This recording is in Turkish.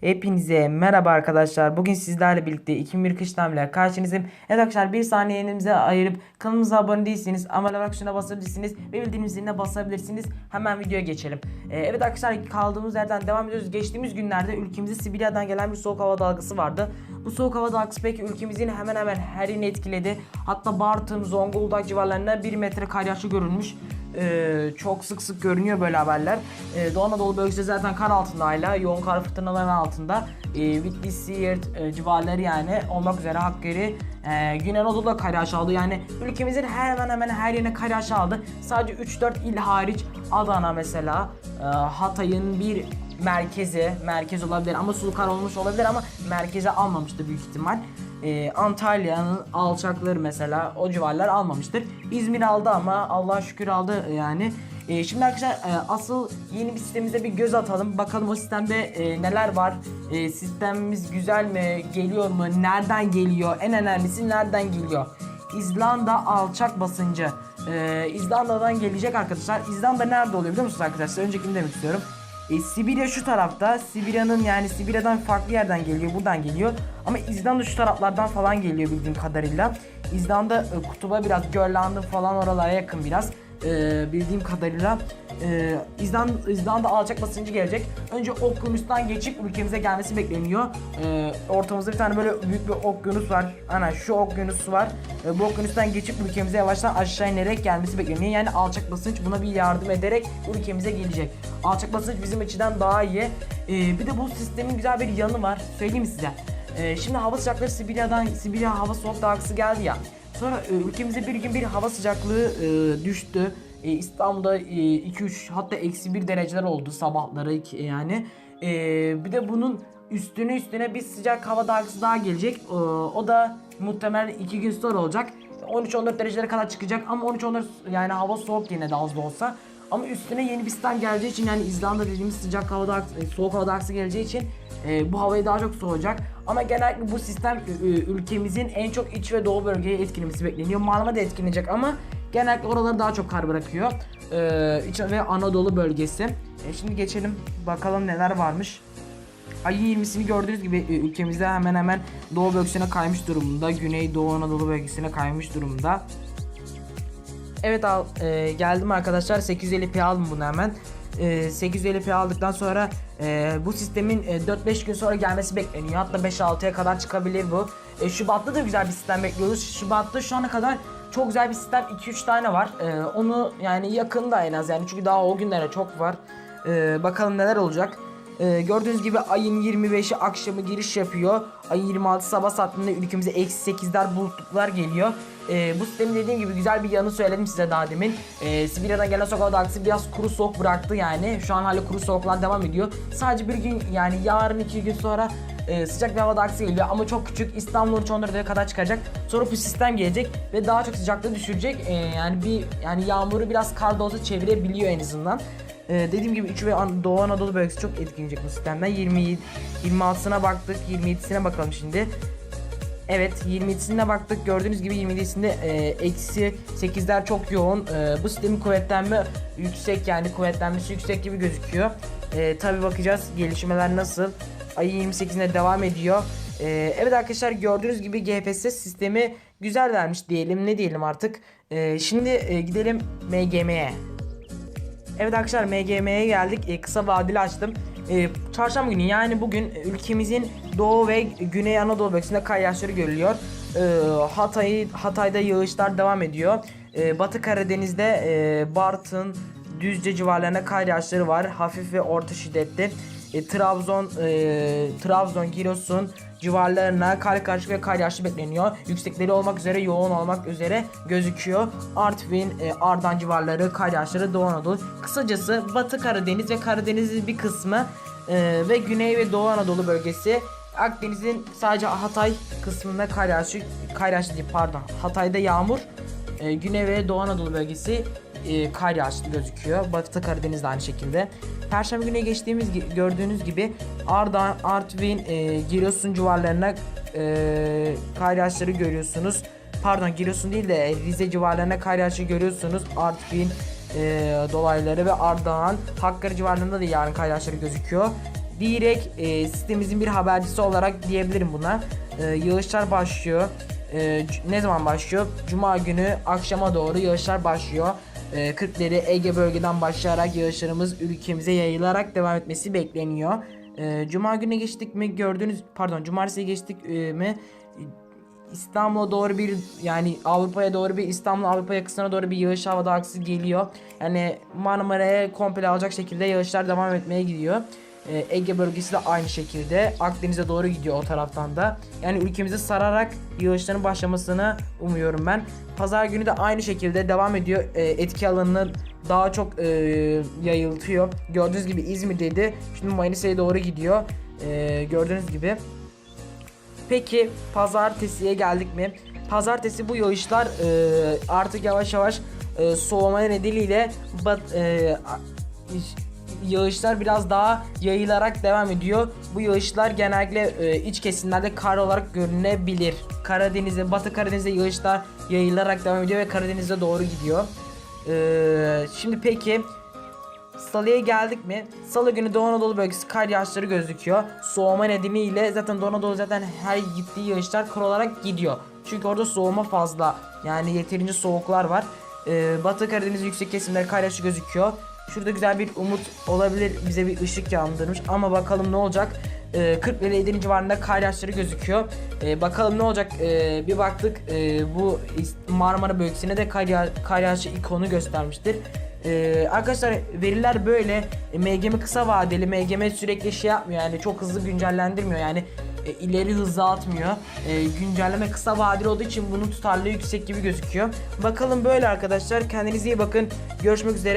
Hepinize merhaba arkadaşlar. Bugün sizlerle birlikte 2001 kış tahminler karşınızdayım. Evet arkadaşlar bir saniyenize ayırıp kanalımıza abone değilseniz ama like tuşuna basabilirsiniz ve bildirim ziline basabilirsiniz. Hemen videoya geçelim. Ee, evet arkadaşlar kaldığımız yerden devam ediyoruz. Geçtiğimiz günlerde ülkemize Sibirya'dan gelen bir soğuk hava dalgası vardı. Bu soğuk hava dalgası peki ülkemizin hemen hemen her yerini etkiledi. Hatta Bartın, Zonguldak civarlarında 1 metre kar yağışı görülmüş. Ee, çok sık sık görünüyor böyle haberler. Ee, Doğu Anadolu bölgesi zaten kar altında hala. Yoğun kar fırtınalarının altında. Ee, Bitlis, Siirt e, civarları yani olmak üzere Hakkari, e, Güney Anadolu'da kar yağışı aldı. Yani ülkemizin hemen hemen her yerine kar yağışı aldı. Sadece 3-4 il hariç Adana mesela, e, Hatay'ın bir merkezi, merkez olabilir ama sulu kar olmuş olabilir ama merkeze almamıştı büyük ihtimal. Ee, Antalya'nın alçakları mesela o civarlar almamıştır. İzmir aldı ama Allah'a şükür aldı yani. Ee, şimdi arkadaşlar e, asıl yeni bir sistemimize bir göz atalım. Bakalım o sistemde e, neler var. E, sistemimiz güzel mi? Geliyor mu? Nereden geliyor? En önemlisi nereden geliyor? İzlanda alçak basıncı. Ee, İzlanda'dan gelecek arkadaşlar. İzlanda nerede oluyor biliyor musunuz arkadaşlar? Öncekini demek istiyorum. E, Sibirya şu tarafta. Sibirya'nın yani Sibirya'dan farklı yerden geliyor. Buradan geliyor. Ama İzlanda şu taraflardan falan geliyor bildiğim kadarıyla. İzlanda e, kutuba biraz Grönland'ın falan oralara yakın biraz. E, bildiğim kadarıyla e, İzlanda, İzlanda alçak basıncı gelecek. Önce okyanustan geçip ülkemize gelmesi bekleniyor. E, ortamızda bir tane böyle büyük bir okyanus var. Ana şu okyanus var. E, bu okyanustan geçip ülkemize yavaştan aşağı inerek gelmesi bekleniyor. Yani alçak basınç buna bir yardım ederek ülkemize gelecek. Alçak basınç bizim açıdan daha iyi. E, bir de bu sistemin güzel bir yanı var. Söyleyeyim size? E, şimdi hava sıcakları Sibirya'dan Sibirya hava soğuk dalgası geldi ya. Sonra e, ülkemize bir gün bir hava sıcaklığı e, düştü. E, İstanbul'da 2-3 hatta eksi 1 dereceler oldu sabahları iki- yani. E, bir de bunun üstüne üstüne bir sıcak hava dalgası daha gelecek. E, o da muhtemelen 2 gün sonra olacak. 13-14 derecelere kadar çıkacak ama 13-14 yani hava soğuk yine de az da olsa. Ama üstüne yeni bir sistem geleceği için yani İzlanda dediğimiz sıcak hava dalgası, e, soğuk hava dalgası geleceği için e, bu havayı daha çok soğuyacak. Ama genellikle bu sistem e, ülkemizin en çok iç ve doğu bölgeye etkilemesi bekleniyor. Marmara da etkilenecek ama genellikle oraları daha çok kar bırakıyor. E, iç ve Anadolu bölgesi. E, şimdi geçelim bakalım neler varmış. Ayın 20'sini gördüğünüz gibi e, ülkemizde hemen hemen doğu bölgesine kaymış durumda. Güney Doğu Anadolu bölgesine kaymış durumda. Evet al, e, geldim arkadaşlar 850p aldım bunu hemen. E, 850p aldıktan sonra e, bu sistemin e, 4-5 gün sonra gelmesi bekleniyor. Hatta 5-6'ya kadar çıkabilir bu. E, Şubat'ta da güzel bir sistem bekliyoruz. Şubat'ta şu ana kadar çok güzel bir sistem 2-3 tane var. E, onu yani yakında en az yani çünkü daha o günlere çok var. E, bakalım neler olacak. Ee, gördüğünüz gibi ayın 25'i akşamı giriş yapıyor. Ayın 26 sabah saatinde ülkemize eksi 8'ler bulutluklar geliyor. Ee, bu sistemin dediğim gibi güzel bir yanı söyledim size daha demin. Ee, Sibirya'dan gelen soğuk hava dalgası biraz kuru soğuk bıraktı yani. Şu an hala kuru soğuklar devam ediyor. Sadece bir gün yani yarın iki gün sonra e, sıcak bir hava dalgası geliyor ama çok küçük İstanbul 13 14'e kadar çıkacak. Sonra bu sistem gelecek ve daha çok sıcaklığı düşürecek. Ee, yani bir yani yağmuru biraz kar da olsa çevirebiliyor en azından. Ee, dediğim gibi 3 ve An- Doğu Anadolu bölgesi çok etkilenecek bu sistemden. 27 26'sına baktık. 27'sine bakalım şimdi. Evet 27'sine baktık. Gördüğünüz gibi 27'sinde e, eksi 8'ler çok yoğun. E, bu sistemin kuvvetlenme yüksek yani kuvvetlenmesi yüksek gibi gözüküyor. E, Tabi bakacağız gelişmeler nasıl. Ayın 28'ine devam ediyor. E, evet arkadaşlar gördüğünüz gibi GPS sistemi güzel vermiş diyelim ne diyelim artık. E, şimdi e, gidelim MGM'ye. Evet arkadaşlar MGM'ye geldik. E, kısa vadeli açtım. E, çarşamba günü yani bugün ülkemizin Doğu ve Güney Anadolu bölgesinde kar yağışları görülüyor. E, Hatay Hatay'da yağışlar devam ediyor. E, Batı Karadeniz'de e, Bartın, Düzce civarlarına kar yağışları var. Hafif ve orta şiddetli. E, Trabzon, e, Trabzon, Giresun civarlarına kar karışık ve kar yağışı bekleniyor. Yüksekleri olmak üzere yoğun olmak üzere gözüküyor. Artvin, e, Ardahan civarları kar yağışları Doğu Anadolu. Kısacası Batı Karadeniz ve Karadeniz'in bir kısmı e, ve Güney ve Doğu Anadolu bölgesi Akdeniz'in sadece Hatay kısmında kar yağışı, kar yağışı değil pardon Hatay'da yağmur e, Güney ve Doğu Anadolu bölgesi e, kar yağışlı gözüküyor. Batı Karadeniz de aynı şekilde. Perşembe günü geçtiğimiz gördüğünüz gibi Ardahan, Artvin, e, Giresun civarlarına e, kar yağışları görüyorsunuz. Pardon Giresun değil de Rize civarlarına kar yağışı görüyorsunuz. Artvin e, dolayları ve Ardahan, Hakkari civarlarında da yarın kar yağışları gözüküyor. direkt e, sitemizin bir habercisi olarak diyebilirim buna. E, yağışlar başlıyor. E, ne zaman başlıyor? Cuma günü akşama doğru yağışlar başlıyor. E, Kırklareli Ege bölgeden başlayarak yağışlarımız ülkemize yayılarak devam etmesi bekleniyor. E, Cuma günü geçtik mi gördüğünüz pardon cumartesi geçtik e, mi İstanbul'a doğru bir yani Avrupa'ya doğru bir İstanbul Avrupa yakasına doğru bir yağış havada aksı geliyor. Yani Marmara'ya komple alacak şekilde yağışlar devam etmeye gidiyor. Ee, Ege bölgesi de aynı şekilde Akdeniz'e doğru gidiyor o taraftan da. Yani ülkemizi sararak yağışların başlamasını umuyorum ben. Pazar günü de aynı şekilde devam ediyor. Ee, etki alanını daha çok e, yayıltıyor. Gördüğünüz gibi İzmir'deydi. Şimdi Manisa'ya doğru gidiyor. Ee, gördüğünüz gibi. Peki pazartesiye geldik mi? Pazartesi bu yağışlar e, artık yavaş yavaş e, soğuma nedeniyle bat, e, yağışlar biraz daha yayılarak devam ediyor. Bu yağışlar genellikle e, iç kesimlerde kar olarak görünebilir. Karadeniz'e, Batı Karadeniz'de yağışlar yayılarak devam ediyor ve Karadeniz'e doğru gidiyor. E, şimdi peki Salı'ya geldik mi? Salı günü Doğu Anadolu bölgesi kar yağışları gözüküyor. Soğuma nedeniyle zaten Doğu Anadolu zaten her gittiği yağışlar kar olarak gidiyor. Çünkü orada soğuma fazla. Yani yeterince soğuklar var. Ee, Batı Karadeniz yüksek kesimleri kar yağışı gözüküyor. Şurada güzel bir umut olabilir. Bize bir ışık yandırmış. Ama bakalım ne olacak. Ee, 40 ile 50 civarında kar yağışları gözüküyor. Ee, bakalım ne olacak. Ee, bir baktık ee, bu Marmara bölgesine de yağışı ikonu göstermiştir. Ee, arkadaşlar veriler böyle E, MGM kısa vadeli MGM sürekli şey yapmıyor yani çok hızlı güncellendirmiyor yani e, ileri hızlı atmıyor E, güncelleme kısa vadeli olduğu için bunun tutarlılığı yüksek gibi gözüküyor bakalım böyle arkadaşlar kendinize iyi bakın görüşmek üzere